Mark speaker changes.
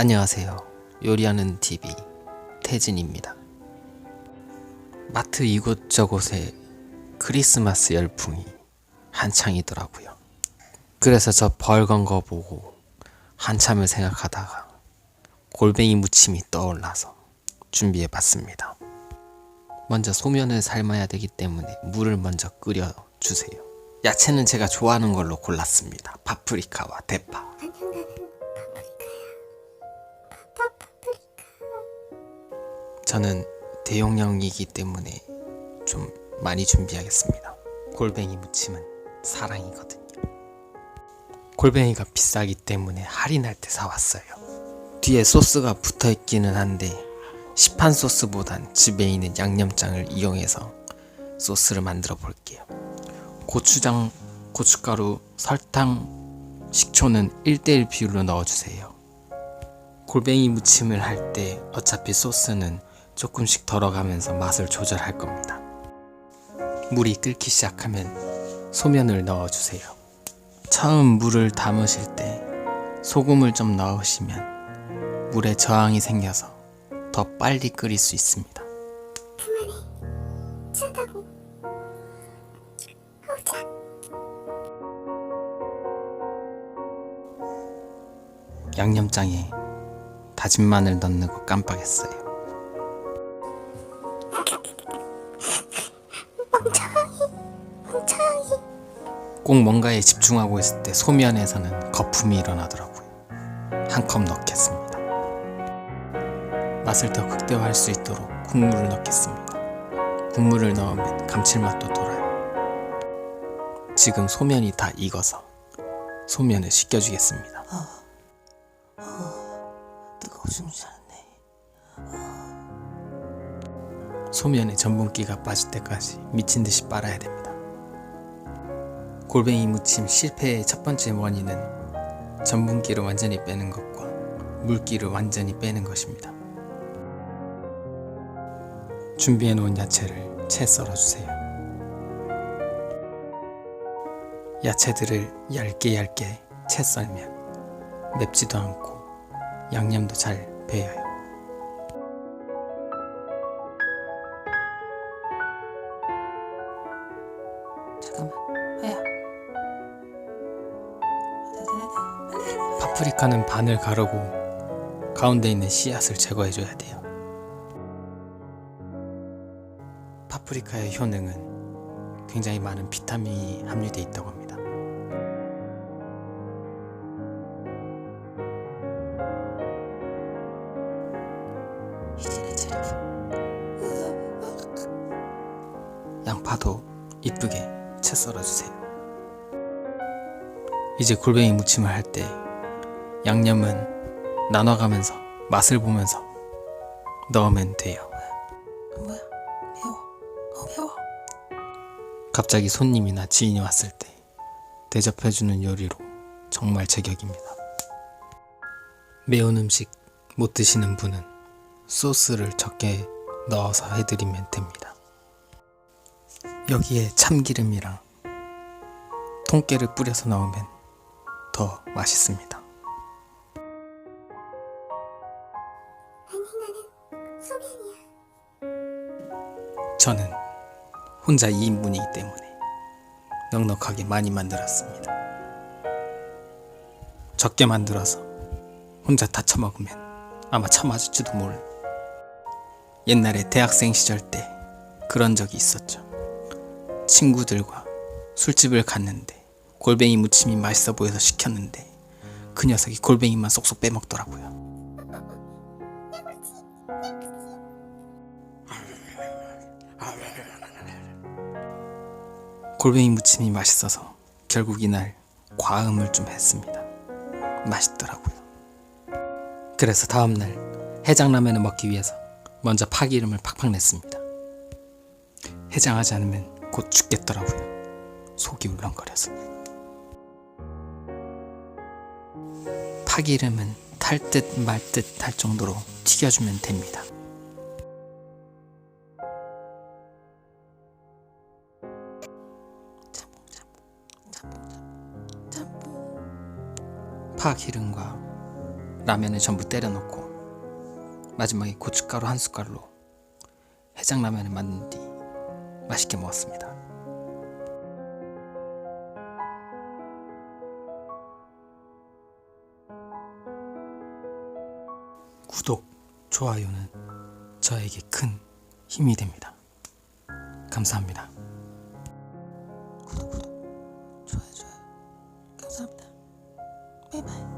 Speaker 1: 안녕하세요. 요리하는 TV 태진입니다. 마트 이곳저곳에 크리스마스 열풍이 한창이더라고요. 그래서 저 벌건 거 보고 한참을 생각하다가 골뱅이 무침이 떠올라서 준비해 봤습니다. 먼저 소면을 삶아야 되기 때문에 물을 먼저 끓여 주세요. 야채는 제가 좋아하는 걸로 골랐습니다. 파프리카와 대파. 저는 대용량이기 때문에 좀 많이 준비하겠습니다. 골뱅이 무침은 사랑이거든요. 골뱅이가 비싸기 때문에 할인할 때 사왔어요. 뒤에 소스가 붙어 있기는 한데 시판 소스보단 집에 있는 양념장을 이용해서 소스를 만들어 볼게요. 고추장, 고춧가루, 설탕, 식초는 1대1 비율로 넣어주세요. 골뱅이 무침을 할 때 어차피 소스는 조금씩 덜어가면서 맛을 조절할 겁니다. 물이 끓기 시작하면 소면을 넣어주세요. 처음 물을 담으실 때 소금을 좀 넣으시면 물에 저항이 생겨서 더 빨리 끓일 수 있습니다.
Speaker 2: 오자
Speaker 1: 양념장에 다진 마늘 넣는 거 깜빡했어요. 꼭 뭔가에 집중하고 있을 때 소면에서는 거품이 일어나더라고요. 한 컵 넣겠습니다. 맛을 더 극대화할 수 있도록 국물을 넣겠습니다. 국물을 넣으면 감칠맛도 돌아요. 지금 소면이 다 익어서 소면을 식혀주겠습니다.
Speaker 3: 뜨거워 숨 차는데
Speaker 1: 소면에 전분기가 빠질 때까지 미친 듯이 빨아야 됩니다. 골뱅이 무침 실패의 첫 번째 원인은 전분기를 완전히 빼는 것과 물기를 완전히 빼는 것입니다. 준비해 놓은 야채를 채 썰어 주세요. 야채들을 얇게 얇게 채 썰면 맵지도 않고 양념도 잘 배어요.
Speaker 3: 잠깐만
Speaker 1: 파프리카는 반을 가르고 가운데 있는 씨앗을 제거해 줘야 돼요. 파프리카의 효능은 굉장히 많은 비타민이 함유되어 있다고 합니다. 양파도 이쁘게 채 썰어 주세요. 이제 골뱅이 무침을 할 때 양념은 나눠가면서 맛을 보면서 넣으면 돼요.
Speaker 3: 뭐야 매워 어 매워
Speaker 1: 갑자기 손님이나 지인이 왔을 때 대접해주는 요리로 정말 제격입니다. 매운 음식 못 드시는 분은 소스를 적게 넣어서 해드리면 됩니다. 여기에 참기름이랑 통깨를 뿌려서 넣으면 더 맛있습니다. 저는 혼자 2인분이기 때문에 넉넉하게 많이 만들었습니다. 적게 만들어서 혼자 다 처먹으면 아마 처맞을지도 몰라. 옛날에 대학생 시절 때 그런 적이 있었죠. 친구들과 술집을 갔는데 골뱅이 무침이 맛있어 보여서 시켰는데 그 녀석이 골뱅이만 쏙쏙 빼먹더라고요. 골뱅이 무침이 맛있어서 결국 이날 과음을 좀 했습니다. 맛있더라고요. 그래서 다음날 해장라면을 먹기 위해서 먼저 파기름을 팍팍 냈습니다. 해장하지 않으면 곧 죽겠더라고요. 속이 울렁거려서. 파기름은 탈 듯 말 듯 할 정도로 튀겨주면 됩니다. 파 기름과 라면을 전부 때려 넣고 마지막에 고춧가루 한 숟갈로 해장라면을 만든 뒤 맛있게 먹었습니다. 구독, 좋아요는 저에게 큰 힘이 됩니다. 감사합니다.
Speaker 3: 구독 구독 좋아요 좋아요 감사합니다 바이바이